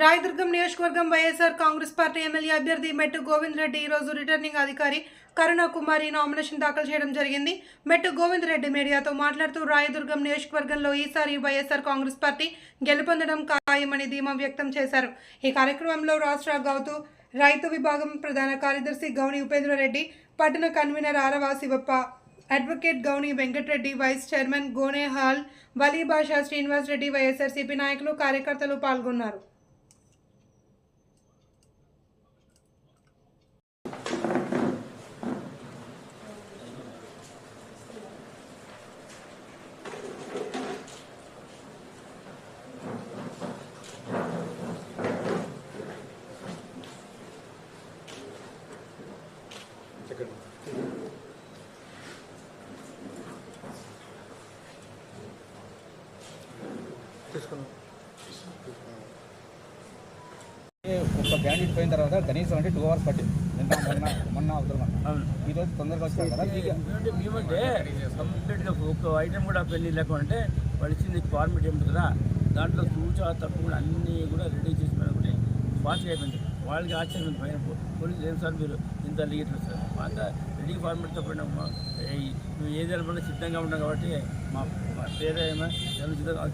రాయదుర్గం నియోజకవర్గం YSR Congress party MLA అభ్యర్థి మెట్టు గోవింద్ రెడ్డి ఈరోజు రిటర్నింగ్ అధికారి కరుణాకుమారి నామినేషన్ దాఖలు చేయడం జరిగింది. మెట్టు గోవింద్ రెడ్డి మీడియాతో మాట్లాడుతూ రాయదుర్గం నియోజకవర్గంలో ఈసారి వైఎస్ఆర్ కాంగ్రెస్ పార్టీ గెలుపొందడం ఖాయమని ధీమా వ్యక్తం చేశారు. ఈ కార్యక్రమంలో రాష్ట్ర గౌతు రైతు విభాగం ప్రధాన కార్యదర్శి గౌని ఉపేంద్రరెడ్డి పట్టణ convener Arava Shivappa advocate Gouni Venkatareddy vice chairman Gone Hal Vali Srinivas Reddy YSRCP నాయకులు కార్యకర్తలు పాల్గొన్నారు. ఒక క్యాండిడేట్ పోయిన తర్వాత కనీసం అంటే టూ అవర్స్ పట్టింది. నిన్న మొన్న మొన్న అవతల రోజు తొందరగా వచ్చాం కదా మేమంటే కంప్లీట్గా ఒక ఐటమ్ కూడా పెళ్ళి లేకుంటే వాళ్ళు ఇచ్చింది ఫార్మేట్ ఏమిటి కదా దాంట్లో సూచా తప్పకుండా అన్నీ కూడా రెడీ చేసి మనం కూడా ఫాస్ట్గా అయిపోయింది. వాళ్ళకి ఆశ్చర్యం పైన పోలీసు ఏం సార్ మీరు? Litre sir. అంత రెడీ ఫార్మేట్తో పోయినా. మేము ఏదైనా కూడా సిద్ధంగా ఉన్నాం కాబట్టి మా మా పేరు ఏమో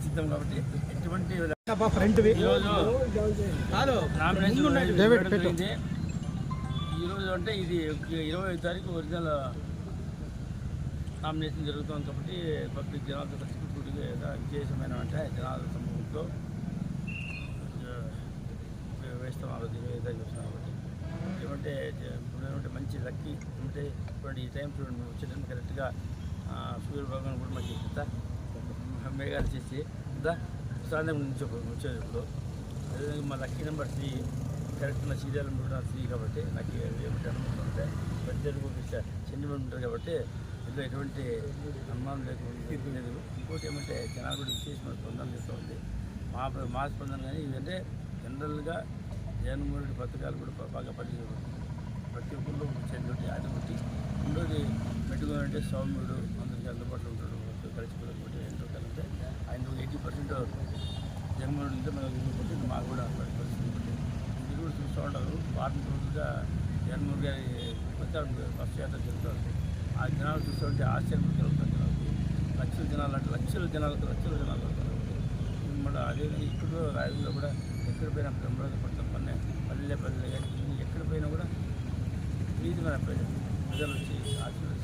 సిద్ధం కాబట్టి ఎటువంటి ఈరోజు జరిగింది. ఈరోజు అంటే ఇది ఇరవై తారీఖు ఒరిజినల్ నామినేషన్ జరుగుతుంది కాబట్టి పబ్లిక్ జనాలతో కలిసి విశేషమైన అంటే జనాల సమూహంతో ఆ, వేస్తాం ఆ రోజు ఇరవై తారీఖు వచ్చినాం కాబట్టి అంటే జ- మంచి లక్కీ అంటే ఇప్పుడు ఈ టైం చూడండి మేము వచ్చేటప్పుడు కరెక్ట్గా సూర్య భగవాన్ కూడా మాకు చెప్తా మేఘాలు చేసి ఇందా సాయంత్రం నుంచి వచ్చేటప్పుడు ఇప్పుడు అదేవిధంగా మా లక్కీ నెంబర్ త్రీ కరెక్ట్ నా సీరియల్ నెంబర్ త్రీ కాబట్టి నాకు ఏమిటి అనుకుంటుంటే పెద్దలు సెంటిమెంట్ ఉంటుంది కాబట్టి ఇందులో ఎటువంటి అనుమానం లేకుండా లేదు. ఇంకోటి ఏమంటే జనాలు కూడా విశేషమైన స్పందన చేస్తూ ఉంది. మా మా స్పందన కానీ ఇదంటే జనరల్గా జగన్మోహన్ పథకాలు కూడా బాగా పనిచేయడం ప్రతి ఒక్కళ్ళు వచ్చేటువంటి అది ఒకటి. రెండోది పెట్టుకోవాలంటే సౌమ్యుడు అందరికీ అందుబాటులో ఉంటాడు కలిసిపోవడం ఒకటి ఏంటో కలిగితే ఆయన ఎయిటీ పర్సెంట్ జగన్మోహన్ రెడ్డి ఉంటే మనకు ఇరవై పర్సెంట్ మాకు కూడా పరిస్థితి ఉంటుంది ఇది కూడా చూస్తూ ఉంటారు వారం రోజులుగా జగన్మోహన్ గారి ప్రచారం ఫస్ట్ యాత్ర ఆ జనాలు చూస్తుంటే ఆశ్చర్యం కలుగుతుంది జనాలకి. లక్షల జనాలు అంటే లక్షల జనాలకు లక్షల జనాలు వస్తారు మన అదే ఇక్కడ రాయల్లో కూడా ఎక్కడ పోయినా బ్రహ్మరాజు పడతాం పల్లె పల్లె పల్లె కానీ ఎక్కడ పోయినా కూడా ప్రీతిమైన ప్రజలు ప్రజలు వచ్చి ఆశీర్వదిస్తారు.